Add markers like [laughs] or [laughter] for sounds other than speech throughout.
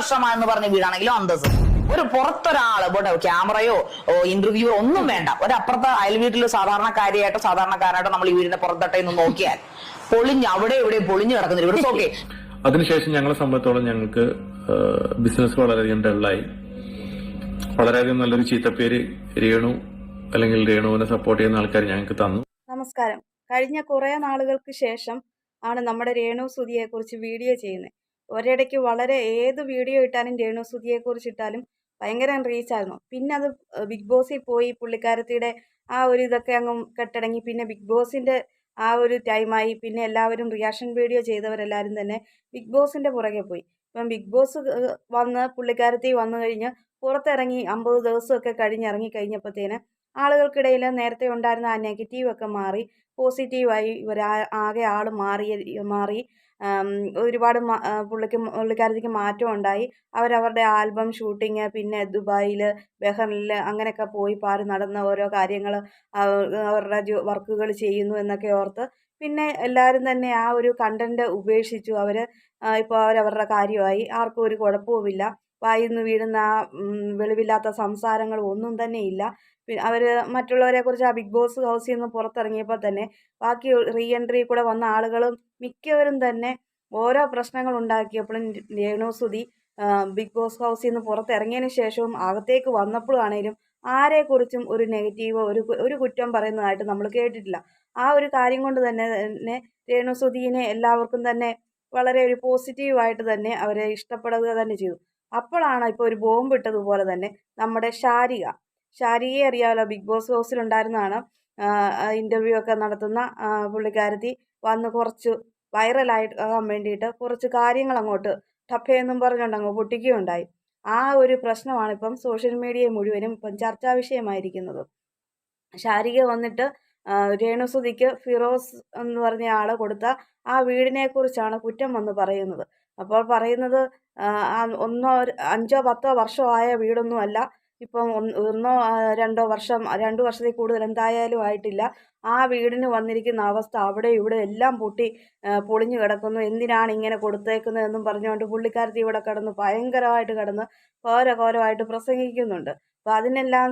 വർഷമായെന്ന് പറഞ്ഞ വീടാണെങ്കിലും അന്തസ് ഒരു പുറത്തൊരാൾ ഇവിടെ ക്യാമറയോ ഇന്റർവ്യൂയോ ഒന്നും വേണ്ട. ഒരപ്പുറത്ത് അയൽ വീട്ടിൽ സാധാരണക്കാരിയായിട്ടോ സാധാരണക്കാരായിട്ടോ നമ്മൾ ഈ വീടിന്റെ പുറത്തട്ടെ എന്ന് നോക്കിയാൽ പൊളിഞ്ഞ് അവിടെ ഇവിടെ പൊളിഞ്ഞു കിടക്കുന്ന ഓക്കെ [laughs] അതിനുശേഷം ഞങ്ങളെ സംബന്ധിച്ചോളം ഞങ്ങൾക്ക് ബിസിനസ് വളരെയധികം ഡള്ളായി വളരെയധികം നല്ലൊരു ചീത്തപ്പേര് രേണു അല്ലെങ്കിൽ രേണുവിനെ സപ്പോർട്ട് ചെയ്യുന്ന ആൾക്കാർ ഞങ്ങൾക്ക് തന്നു. നമസ്കാരം. കഴിഞ്ഞ കുറേ നാളുകൾക്ക് ശേഷം ആണ് നമ്മുടെ രേണു സുധിയെക്കുറിച്ച് വീഡിയോ ചെയ്യുന്നത്. ഒരിടയ്ക്ക് വളരെ ഏത് വീഡിയോ ഇട്ടാലും രേണു സുധിയെക്കുറിച്ച് ഇട്ടാലും ഭയങ്കര റീച്ചായിരുന്നു പിന്നെ അത് ബിഗ് ബോസിൽ പോയി പുള്ളിക്കാരത്തിയുടെ ആ ഒരു ഇതൊക്കെ അങ്ങ് കെട്ടടങ്ങി. പിന്നെ ബിഗ് ബോസിന്റെ ആ ഒരു ടൈമായി പിന്നെ എല്ലാവരും റിയാക്ഷൻ വീഡിയോ ചെയ്തവരെല്ലാവരും തന്നെ ബിഗ് ബോസിന്റെ പുറകെ പോയി. ഇപ്പം ബിഗ് ബോസ് വന്ന് പുള്ളിക്കാരത്തി വന്നു കഴിഞ്ഞ് പുറത്തിറങ്ങി അമ്പത് ദിവസമൊക്കെ കഴിഞ്ഞിറങ്ങി കഴിഞ്ഞപ്പോഴത്തേന് ആളുകൾക്കിടയിൽ നേരത്തെ ഉണ്ടായിരുന്ന ആ നെഗറ്റീവൊക്കെ മാറി പോസിറ്റീവായി ഇവർ ആകെ ആൾ മാറി മാറി ഒരുപാട് പുള്ളിക്ക് പുള്ളിക്കാരത്തിക്ക് മാറ്റം ഉണ്ടായി. അവരവരുടെ ആൽബം ഷൂട്ടിങ് പിന്നെ ദുബായിൽ ബഹറിനിൽ അങ്ങനെയൊക്കെ പോയി പാറി നടന്ന ഓരോ കാര്യങ്ങൾ അവരുടെ വർക്കുകൾ ചെയ്യുന്നു എന്നൊക്കെ ഓർത്ത് പിന്നെ എല്ലാവരും തന്നെ ആ ഒരു കണ്ടന്റ് ഉപേക്ഷിച്ചു. അവർ ഇപ്പോൾ അവരവരുടെ കാര്യമായി. ആർക്കും ഒരു കുഴപ്പവുമില്ല. വായിന്ന് വീഴുന്ന ആ ഉം, വെളിവില്ലാത്ത സംസാരങ്ങൾ ഒന്നും തന്നെ ഇല്ല. അവർ മറ്റുള്ളവരെ കുറിച്ച് ആ ബിഗ് ബോസ് ഹൗസിൽ നിന്ന് പുറത്തിറങ്ങിയപ്പോൾ തന്നെ ബാക്കി റീ എൻട്രി കൂടെ വന്ന ആളുകളും മിക്കവരും തന്നെ ഓരോ പ്രശ്നങ്ങൾ ഉണ്ടാക്കിയപ്പോഴും രേണുസുതി ബിഗ് ബോസ് ഹൗസിൽ നിന്ന് പുറത്തിറങ്ങിയതിന് ശേഷവും അകത്തേക്ക് വന്നപ്പോഴാണേലും ആരെക്കുറിച്ചും ഒരു നെഗറ്റീവോ ഒരു ഒരു കുറ്റം പറയുന്നതായിട്ട് നമ്മൾ കേട്ടിട്ടില്ല. ആ ഒരു കാര്യം കൊണ്ട് തന്നെ തന്നെ രേണുസുധീനെ എല്ലാവർക്കും തന്നെ വളരെ ഒരു പോസിറ്റീവായിട്ട് തന്നെ അവരെ ഇഷ്ടപ്പെടുക തന്നെ ചെയ്തു. അപ്പോഴാണ് ഇപ്പോൾ ഒരു ബോംബ് ഇട്ടതുപോലെ തന്നെ നമ്മുടെ ഷാരിക ഷാരികയെ അറിയാമല്ലോ ബിഗ് ബോസ് ഹൗസിലുണ്ടായിരുന്നതാണ് ഇന്റർവ്യൂ ഒക്കെ നടത്തുന്ന പുള്ളിക്കാരത്തി വന്ന് കുറച്ച് വൈറലായിട്ടാകാൻ വേണ്ടിയിട്ട് കുറച്ച് കാര്യങ്ങൾ അങ്ങോട്ട് ടഫേന്നും പറഞ്ഞുകൊണ്ട് അങ്ങ് പൊട്ടിക്കുകയുണ്ടായി. ആ ഒരു പ്രശ്നമാണ് ഇപ്പം സോഷ്യൽ മീഡിയ മുഴുവനും ഇപ്പം ചർച്ചാ വിഷയമായിരിക്കുന്നത്. ഷാരിക വന്നിട്ട് രേണുസുതിക്ക് ഫിറോസ് എന്ന് പറഞ്ഞ ആൾ കൊടുത്ത ആ വീടിനെ കുറിച്ചാണ് കുറ്റം വന്ന് പറയുന്നത്. അപ്പോൾ പറയുന്നത് ഒന്നോ അഞ്ചോ പത്തോ വർഷമോ ആയ വീടൊന്നുമല്ല ഇപ്പം ഒന്നോ രണ്ടോ വർഷം രണ്ട് വർഷത്തിൽ കൂടുതൽ എന്തായാലും ആയിട്ടില്ല. ആ വീടിന് വന്നിരിക്കുന്ന അവസ്ഥ അവിടെ ഇവിടെ എല്ലാം പൊട്ടി പൊളിഞ്ഞു കിടക്കുന്നു. എന്തിനാണ് ഇങ്ങനെ കൊടുത്തേക്കുന്നതെന്നും പറഞ്ഞുകൊണ്ട് പുള്ളിക്കാരത്തി ഇവിടെ കിടന്ന് ഭയങ്കരമായിട്ട് കിടന്ന് ഘോര ഘോരമായിട്ട് പ്രസംഗിക്കുന്നുണ്ട്. അപ്പോൾ അതിനെല്ലാം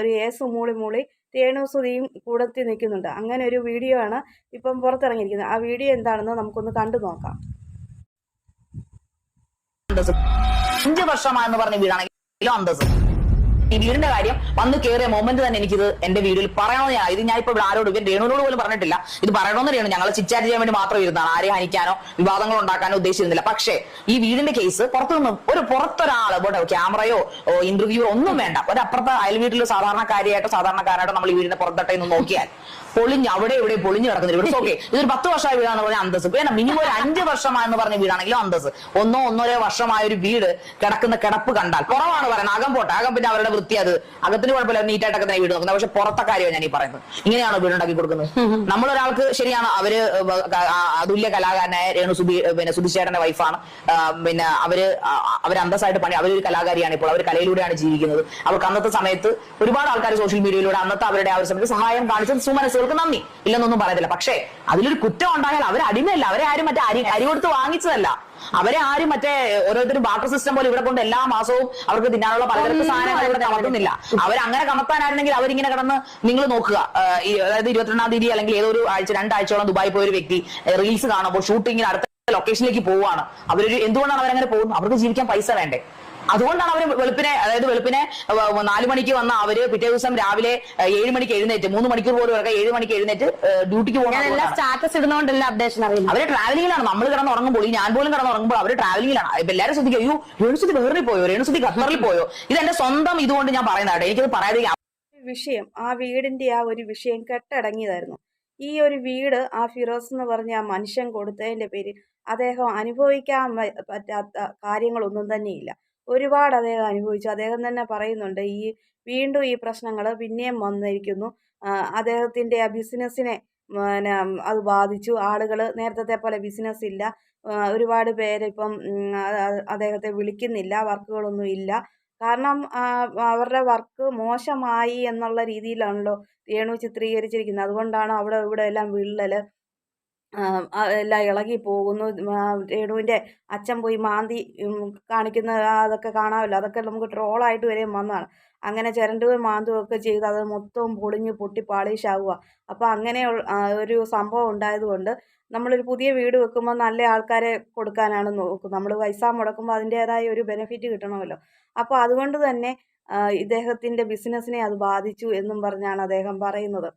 ഒരു ഏസ് മൂളി മൂളി രേണുസുതിയും കൂടത്തി നിൽക്കുന്നുണ്ട്. അങ്ങനെ ഒരു വീഡിയോ ആണ് ഇപ്പം പുറത്തിറങ്ങിയിരിക്കുന്നത്. ആ വീഡിയോ എന്താണെന്ന് നമുക്കൊന്ന് കണ്ടു നോക്കാം. അന്തസ് അഞ്ച് വർഷമായെന്ന് പറഞ്ഞ വീടാണെങ്കിലും അന്തസ് ഈ വീടിന്റെ കാര്യം വന്ന് കയറിയ മൊമെന്റ് തന്നെ എനിക്കിത് എന്റെ വീഡിയോയിൽ പറയണമെന്ന് ഞാൻ ഇത് ഞാൻ ഇപ്പൊ ആരോട് ഇവൻ രേണുവിനോട് പോലും പറഞ്ഞിട്ടില്ല. ഇത് പറയണമെന്ന് രേണു ഞങ്ങൾ ചിറ്റാറ്റ് ചെയ്യാൻ വേണ്ടി മാത്രം ഇരുന്നാണ് ആരെയും ഹനിക്കാനോ വിവാദങ്ങൾ ഉണ്ടാക്കാനോ ഉദ്ദേശിച്ചിരുന്നില്ല. പക്ഷേ ഈ വീടിന്റെ കേസ് പുറത്തുനിന്ന് ഒരു പുറത്തൊരാൾ ഇവിടെ ക്യാമറയോ ഇന്റർവ്യൂയോ ഒന്നും വേണ്ട. ഒരു അപ്പുറത്തെ അയൽ വീട്ടിൽ സാധാരണക്കാരിയായിട്ടോ സാധാരണക്കാരായിട്ടോ നമ്മൾ ഈ വീടിന്റെ പുറത്തട്ടെ നോക്കിയാൽ പൊളിഞ്ഞ് അവിടെ ഇവിടെ പൊളിഞ്ഞ് കിടക്കുന്ന വീട് ഓക്കെ [laughs] ഇതൊരു പത്ത് വർഷമായ വീടാന്ന് പറഞ്ഞ അന്തസ് വേണം മിനിമം ഒരു അഞ്ച് വർഷമായെന്ന് പറഞ്ഞ വീടാണെങ്കിലും അന്തസ് ഒന്നോ ഒന്നോരോ വർഷമായ ഒരു വീട് കിടക്കുന്ന കിടപ്പ് കണ്ടാൽ. കുറവാണ് പറയുന്നത്. അകം പോട്ടെ. അകം പിന്നെ അവരുടെ വൃത്തി അത്. അകത്തിന് കുഴപ്പമില്ല. നീറ്റായിട്ടൊക്കെ തന്നെ വീട് നോക്കുന്നത്. പക്ഷെ പുറത്തെ കാര്യമാണ് ഞാൻ ഈ പറയുന്നത്. ഇങ്ങനെയാണോ വീടുണ്ടാക്കി കൊടുക്കുന്നത്? [laughs] നമ്മളൊരാൾക്ക് ശരിയാണ് അവർ അതുല്യ കലാകാരനായ രേണു സുബി പിന്നെ സുധിച്ചേട്ടന്റെ വൈഫാണ് പിന്നെ അവർ അവർ അന്തസ്സായിട്ട് പണി അവരൊരു കലാകാരിയാണ് ഇപ്പോൾ. അവർ കലയിലൂടെയാണ് ജീവിക്കുന്നത്. അവർക്ക് അന്നത്തെ സമയത്ത് ഒരുപാട് ആൾക്കാർ സോഷ്യൽ മീഡിയയിലൂടെ അന്നത്തെ അവരുടെ ആ ഒരു സമയത്ത് സഹായം കാണിച്ചത് സുമനസ്സുകൾക്ക് നന്ദി. ഇല്ലെന്നൊന്നും പറയത്തില്ല. പക്ഷേ അതിലൊരു കുറ്റം ഉണ്ടായാൽ അവർ അടിമയല്ല. അവരെ ആരും മറ്റേ അരി അരി കൊടുത്ത് വാങ്ങിച്ചതല്ല. അവരെ ആരും മറ്റേ ഓരോരുത്തരും വാട്ടർ സിസ്റ്റം പോലെ ഇവിടെ കൊണ്ട് എല്ലാ മാസവും അവർക്ക് തിന്നാനുള്ള പലതരത്തിൽ സാധനങ്ങൾ ഇവിടെ കമത്തുന്നില്ല അവരങ്ങനെ കമത്താനായിരുന്നെങ്കിൽ അവരിങ്ങനെ കിടന്ന് നിങ്ങൾ നോക്കുക. അതായത് ഇരുപത്തിരണ്ടാം തീയതി അല്ലെങ്കിൽ ഏതൊരു ആഴ്ച രണ്ടാഴ്ചയോളം ദുബായി പോയ ഒരു വ്യക്തി റീൽസ് കാണുമ്പോൾ ഷൂട്ടിങ്ങിന് അടുത്ത ലൊക്കേഷനിലേക്ക് പോവുകയാണ്. അവരൊരു എന്തുകൊണ്ടാണ് അവരങ്ങനെ പോകുന്നത്? അവർക്ക് ജീവിക്കാൻ പൈസ വേണ്ടേ? അതുകൊണ്ടാണ് അവർ വെളുപ്പിനെ അതായത് വെളുപ്പിനെ നാലു മണിക്ക് വന്ന അവർ പിറ്റേ ദിവസം രാവിലെ ഏഴ് മണിക്ക് എഴുന്നേറ്റ് മൂന്ന് മണിക്കൂർ പോലും ഇറക്കാം ഏഴ് മണിക്ക് എഴുന്നേറ്റ് ഡ്യൂട്ടിക്ക് പോകണം സ്റ്റാറ്റസ് ഇടുന്നോണ്ടല്ല അപ്ഡേഷൻ അറിയില്ല അവർ ട്രാവലിംഗിലാണ് നമ്മൾ കിടന്ന് ഉറങ്ങുമ്പോൾ ഈ ഞാൻ പോലും കിടന്ന് ഉറങ്ങുമ്പോൾ അവർ ട്രാവലിംഗിലാണ് ഇപ്പൊ എല്ലാവരും ശ്രദ്ധിക്കും അയ്യോ രേണുസുതി വേറെ പോയോ? രേണുസുതി ഖത്തറിൽ [laughs] പോയോ? ഇത് എന്റെ സ്വന്തം ഇതുകൊണ്ട് ഞാൻ പറയുന്നതാട്ടെ എനിക്കത് പറയാതെ വിഷയം ആ വീടിന്റെ ആ ഒരു വിഷയം കെട്ടടങ്ങിയതായിരുന്നു. ഈ ഒരു വീട് ആ ഫിറോസ് എന്ന് പറഞ്ഞ ആ മനുഷ്യൻ കൊടുത്തതിന്റെ പേരിൽ അദ്ദേഹം അനുഭവിക്കാൻ പറ്റാത്ത കാര്യങ്ങളൊന്നും തന്നെയില്ല. ഒരുപാട് അദ്ദേഹം അനുഭവിച്ചു. അദ്ദേഹം തന്നെ പറയുന്നുണ്ട് ഈ വീണ്ടും ഈ പ്രശ്നങ്ങൾ പിന്നെയും വന്നിരിക്കുന്നു. അദ്ദേഹത്തിന്റെ ആ ബിസിനസ്സിനെ പിന്നെ അത് ബാധിച്ചു. ആളുകൾ നേരത്തെ പോലെ ബിസിനസ് ഇല്ല. ഒരുപാട് പേരിപ്പം അദ്ദേഹത്തെ വിളിക്കുന്നില്ല വർക്കുകളൊന്നും ഇല്ല. കാരണം അവരുടെ വർക്ക് മോശമായി എന്നുള്ള രീതിയിലാണല്ലോ രേണു ചിത്രീകരിച്ചിരിക്കുന്നത്. അതുകൊണ്ടാണ് അവിടെ ഇവിടെ എല്ലാം വിള്ളൽ എല്ലാം ഇളകി പോകുന്നു. രേണുവിന്റെ അച്ഛൻ പോയി മാന്തി കാണിക്കുന്ന അതൊക്കെ കാണാമല്ലോ. അതൊക്കെ നമുക്ക് ട്രോളായിട്ട് വരെയും വന്നതാണ്. അങ്ങനെ ചിരണ്ടുകയും ഒക്കെ ചെയ്ത് അത് മൊത്തവും പൊളിഞ്ഞ് പൊട്ടി പാളീഷാവുക. അപ്പോൾ അങ്ങനെ ഒരു സംഭവം ഉണ്ടായതുകൊണ്ട് നമ്മളൊരു പുതിയ വീട് വെക്കുമ്പോൾ നല്ല ആൾക്കാരെ കൊടുക്കാനാണ് നോക്കും നമ്മൾ പൈസ മുടക്കുമ്പോൾ അതിന്റേതായ ഒരു ബെനിഫിറ്റ് കിട്ടണമല്ലോ. അപ്പോൾ അതുകൊണ്ട് തന്നെ ഇദ്ദേഹത്തിന്റെ ബിസിനസ്സിനെ അത് ബാധിച്ചു എന്നും പറഞ്ഞാണ് അദ്ദേഹം പറയുന്നത്.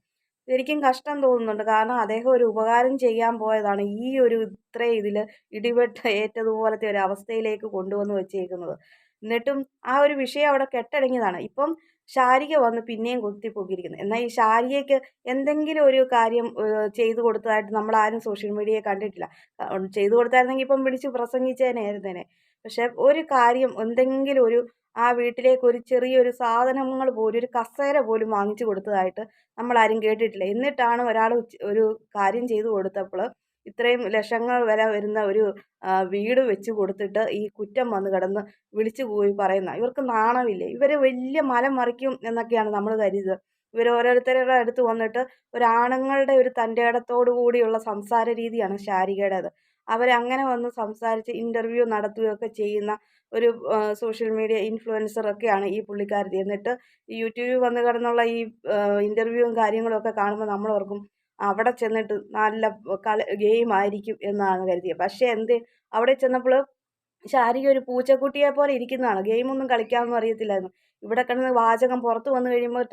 ശരിക്കും കഷ്ടം തോന്നുന്നുണ്ട്. കാരണം അദ്ദേഹം ഒരു ഉപകാരം ചെയ്യാൻ പോയതാണ് ഈ ഒരു ഇത്രയും ഇതിൽ ഇടിവെട്ട് ഏറ്റതുപോലത്തെ ഒരു അവസ്ഥയിലേക്ക് കൊണ്ടുവന്ന് വെച്ചേക്കുന്നത്. എന്നിട്ടും ആ ഒരു വിഷയം അവിടെ കെട്ടടങ്ങിയതാണ്. ഇപ്പം ശാരിക വന്ന് പിന്നെയും കുത്തിപ്പൊക്കിയിരിക്കുന്നത് എന്നാൽ ഈ ശാരികയ്ക്ക് എന്തെങ്കിലും ഒരു കാര്യം ചെയ്തു കൊടുത്തതായിട്ട് നമ്മൾ ആരും സോഷ്യൽ മീഡിയയെ കണ്ടിട്ടില്ല. ചെയ്തു കൊടുത്തായിരുന്നെങ്കിൽ ഇപ്പം വിളിച്ച് പ്രസംഗിച്ചേനായിരുന്നേനെ പക്ഷെ ഒരു കാര്യം എന്തെങ്കിലും ഒരു ആ വീട്ടിലേക്ക് ഒരു ചെറിയൊരു സാധനങ്ങൾ പോലും ഒരു കസേര പോലും വാങ്ങിച്ചു കൊടുത്തതായിട്ട് നമ്മൾ ആരും കേട്ടിട്ടില്ല. എന്നിട്ടാണ് ഒരാൾ ഒരു കാര്യം ചെയ്തു കൊടുത്തപ്പോൾ ഇത്രയും ലക്ഷങ്ങൾ വില വരുന്ന ഒരു വീട് വെച്ച് കൊടുത്തിട്ട് ഈ കുറ്റം വന്ന് കിടന്ന് വിളിച്ചു പോയി പറയുന്ന. ഇവർക്ക് നാണമില്ലേ. ഇവർ വലിയ മലം മറിക്കും എന്നൊക്കെയാണ് നമ്മൾ കരുതുന്നത് ഇവർ ഓരോരുത്തരുടെ അടുത്ത് വന്നിട്ട് ഒരാണുങ്ങളുടെ ഒരു തന്റെ ഇടത്തോടു കൂടിയുള്ള സംസാര രീതിയാണ് ശാരികയുടേത്. അവരങ്ങനെ വന്ന് സംസാരിച്ച് ഇന്റർവ്യൂ നടത്തുകയൊക്കെ ചെയ്യുന്ന ഒരു സോഷ്യൽ മീഡിയ ഇൻഫ്ലുവൻസർ ഒക്കെയാണ് ഈ പുള്ളിക്കാരത്തി എന്നിട്ട് യൂട്യൂബിൽ വന്ന് കിടന്നുള്ള ഈ ഇന്റർവ്യൂവും കാര്യങ്ങളൊക്കെ കാണുമ്പോൾ നമ്മൾ ഓർക്കും അവിടെ ചെന്നിട്ട് നല്ല കളി ഗെയിം ആയിരിക്കും എന്നാണ് കരുതിയത്. പക്ഷേ എന്ത് അവിടെ ചെന്നപ്പോൾ ശാരിക ഒരു പൂച്ചക്കുട്ടിയെ പോലെ ഇരിക്കുന്നതാണ്. ഗെയിമൊന്നും കളിക്കാമെന്നും അറിയത്തില്ലായിരുന്നു. ഇവിടെ കിടന്ന് വാചകം പുറത്ത് വന്നു കഴിയുമ്പോൾ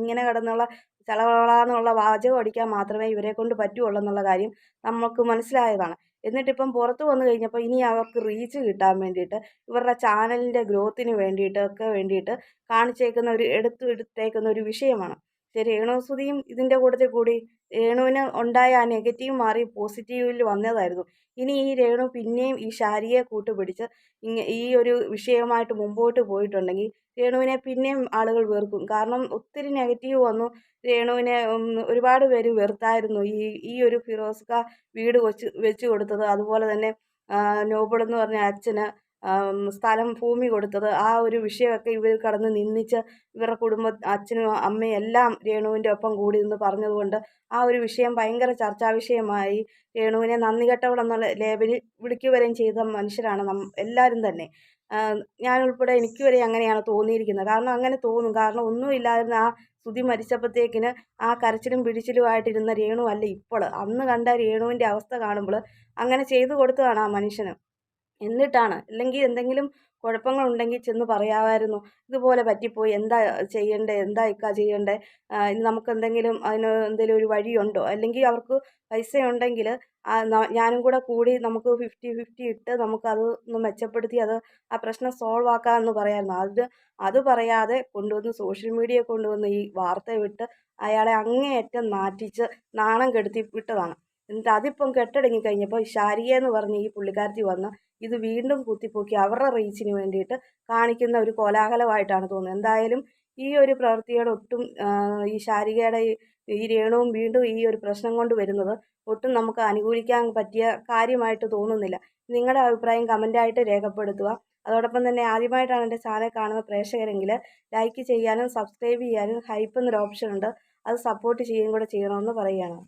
ഇങ്ങനെ കിടന്നുള്ള ചളവളാന്നുള്ള വാചകം അടിക്കാൻ മാത്രമേ ഇവരെ കൊണ്ട് പറ്റുള്ളൂ എന്നുള്ള കാര്യം നമുക്ക് മനസ്സിലായതാണ്. എന്നിട്ടിപ്പം പുറത്ത് വന്നു കഴിഞ്ഞപ്പോൾ ഇനി അവർക്ക് റീച്ച് കിട്ടാൻ വേണ്ടിയിട്ട് ഇവരുടെ ചാനലിന്റെ ഗ്രോത്തിന് വേണ്ടിയിട്ടൊക്കെ വേണ്ടിയിട്ട് കാണിച്ചേക്കുന്ന ഒരു എടുത്തു എടുത്തേക്കുന്ന ഒരു വിഷയമാണ്. പക്ഷേ രേണുസുതിയും ഇതിന്റെ കൂട്ടത്തിൽ കൂടി രേണുവിന് ഉണ്ടായ ആ നെഗറ്റീവ് മാറി പോസിറ്റീവിൽ വന്നതായിരുന്നു. ഇനി ഈ രേണു പിന്നെയും ഈ ശാരിയെ കൂട്ടുപിടിച്ച് ഇങ്ങ ഈ ഒരു വിഷയവുമായിട്ട് മുമ്പോട്ട് പോയിട്ടുണ്ടെങ്കിൽ രേണുവിനെ പിന്നെയും ആളുകൾ വെറുക്കും. കാരണം ഒത്തിരി നെഗറ്റീവ് വന്നു. രേണുവിനെ ഒരുപാട് പേര് വെറുത്തായിരുന്നു ഈ ഈ ഒരു ഫിറോസ്ക വീട് വെച്ച് വെച്ച് കൊടുത്തത്. അതുപോലെ തന്നെ നോബിൾ എന്ന് പറഞ്ഞ അച്ഛന് സ്ഥലം ഭൂമി കൊടുത്തത്. ആ ഒരു വിഷയമൊക്കെ ഇവർ കടന്ന് നിന്നിച്ച് ഇവരുടെ കുടുംബ അച്ഛനും അമ്മയും എല്ലാം രേണുവിന്റെ ഒപ്പം കൂടി നിന്ന് പറഞ്ഞതുകൊണ്ട് ആ ഒരു വിഷയം ഭയങ്കര ചർച്ചാ വിഷയമായി രേണുവിനെ നന്ദി കെട്ടവളെന്നുള്ള ലേബലിൽ വിളിക്കുകയും ചെയ്ത മനുഷ്യരാണ് നം എല്ലാവരും തന്നെ. ഞാൻ ഉൾപ്പെടെ എനിക്ക് വരെ അങ്ങനെയാണ് തോന്നിയിരിക്കുന്നത്. കാരണം അങ്ങനെ തോന്നും. കാരണം ഒന്നുമില്ലായിരുന്ന ആ സ്തുതി മരിച്ചപ്പോഴത്തേക്കിന് ആ കരച്ചിലും പിടിച്ചിലുമായിട്ടിരുന്ന രേണു അല്ല ഇപ്പോൾ. അന്ന് കണ്ട രേണുവിന്റെ അവസ്ഥ കാണുമ്പോൾ അങ്ങനെ ചെയ്തു കൊടുത്തതാണ് ആ മനുഷ്യന്. എന്നിട്ടാണ്. അല്ലെങ്കിൽ എന്തെങ്കിലും കുഴപ്പങ്ങളുണ്ടെങ്കിൽ ചെന്ന് പറയാമായിരുന്നു. ഇതുപോലെ പറ്റിപ്പോയി. എന്താ ചെയ്യണ്ടേ? എന്താ ഇക്ക ചെയ്യണ്ടേ? ഇനി നമുക്ക് എന്തെങ്കിലും അതിന് എന്തെങ്കിലും ഒരു വഴിയുണ്ടോ? അല്ലെങ്കിൽ അവർക്ക് പൈസ ഉണ്ടെങ്കിൽ ഞാനും കൂടെ കൂടി നമുക്ക് ഫിഫ്റ്റി ഫിഫ്റ്റി ഇട്ട് നമുക്കത് ഒന്ന് മെച്ചപ്പെടുത്തി അത് ആ പ്രശ്നം സോൾവ് ആക്കാമെന്ന് പറയാമായിരുന്നു അത് അത് പറയാതെ കൊണ്ടുവന്ന് സോഷ്യൽ മീഡിയ കൊണ്ടുവന്ന് ഈ വാർത്ത വിട്ട് അയാളെ അങ്ങേയറ്റം നാറ്റിച്ച് നാണം കെടുത്തി വിട്ടതാണ്. എന്നിട്ട് അതിപ്പം കെട്ടടങ്ങി കഴിഞ്ഞപ്പോൾ ഷാരിയ എന്ന് പറഞ്ഞ ഈ പുള്ളിക്കാരത്തി വന്ന് ഇത് വീണ്ടും കുത്തിപ്പൊക്കി അവരുടെ റീച്ചിന് വേണ്ടിയിട്ട് കാണിക്കുന്ന ഒരു കോലാഹലമായിട്ടാണ് തോന്നുന്നത്. എന്തായാലും ഈ ഒരു പ്രവൃത്തിയോട് ഒട്ടും ഈ ശാരികയുടെ ഈ രേണുവും വീണ്ടും ഈ ഒരു പ്രശ്നം കൊണ്ട് വരുന്നത് ഒട്ടും നമുക്ക് അനുകൂലിക്കാൻ പറ്റിയ കാര്യമായിട്ട് തോന്നുന്നില്ല. നിങ്ങളുടെ അഭിപ്രായം കമന്റായിട്ട് രേഖപ്പെടുത്തുക. അതോടൊപ്പം തന്നെ ആദ്യമായിട്ടാണ് എന്റെ ചാനൽ കാണുന്ന പ്രേക്ഷകരെങ്കിൽ ലൈക്ക് ചെയ്യാനും സബ്സ്ക്രൈബ് ചെയ്യാനും ഹൈപ്പ് എന്നൊരു ഓപ്ഷൻ ഉണ്ട് അത് സപ്പോർട്ട് ചെയ്യുകയും കൂടെ ചെയ്യണമെന്ന് പറയുകയാണ്.